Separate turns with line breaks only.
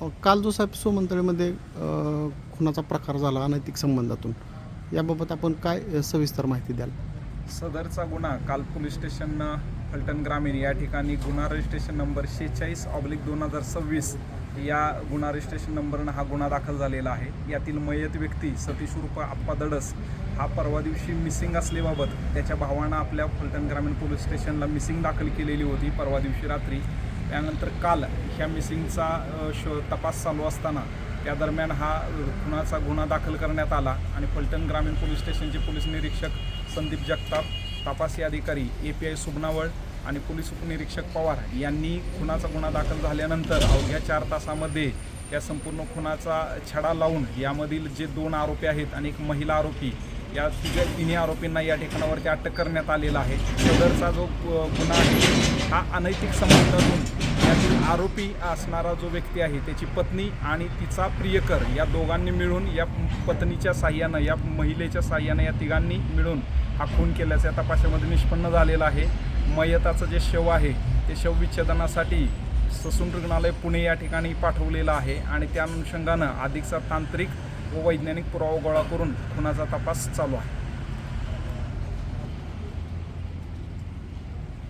काल जो साहेब सोमंतळीमध्ये खुनाचा प्रकार झाला अनैतिक संबंधातून याबाबत आपण काय सविस्तर माहिती द्याल?
सदरचा गुन्हा काल पोलीस स्टेशन फलटण ग्रामीण या ठिकाणी. गुन्हा रजिस्ट्रेशन नंबर शेहेचाळीस ऑब्लिक दोन हजार सव्वीस या गुन्हा रजिस्ट्रेशन नंबरनं हा गुन्हा दाखल झालेला आहे. यातील मयत व्यक्ती सतीश उर्फ आप्पा दडस हा परवा दिवशी मिसिंग असल्याबाबत त्याच्या भावानं आपल्या फलटण ग्रामीण पोलीस स्टेशनला मिसिंग दाखल केलेली होती. परवा दिवशी रात्री त्यानंतर काल ह्या मिसिंगचा शो तपास चालू असताना त्या दरम्यान हा खुनाचा गुन्हा दाखल करण्यात आला आणि फलटण ग्रामीण पोलीस स्टेशनचे पोलीस निरीक्षक संदीप जगताप तपासी अधिकारी ए पी आय सुबनावळ आणि पोलीस उपनिरीक्षक पवार यांनी खुनाचा गुन्हा दाखल झाल्यानंतर अवघ्या चार तासामध्ये या संपूर्ण खुनाचा छडा लावून यामधील जे दोन आरोपी आहेत आणि एक महिला आरोपी या तिघ तिन्ही आरोपींना या ठिकाणावरती अटक करण्यात आलेला आहे. सदरचा जो गुन्हा आहे हा अनैतिक संबंधातून यातील आरोपी असणारा जो व्यक्ती आहे त्याची पत्नी आणि तिचा प्रियकर या दोघांनी मिळून या पत्नीच्या साह्यानं या महिलेच्या साह्यानं या तिघांनी मिळून हा खून केल्याचं या तपासामध्ये निष्पन्न झालेला आहे. मयताचं जे शव आहे ते शवविच्छेदनासाठी ससून रुग्णालय पुणे या ठिकाणी पाठवलेलं आहे आणि त्या अनुषंगानं अधिकचा तांत्रिक व वैज्ञानिक पुरावा गोळा करून खुनाचा तपास चालू आहे.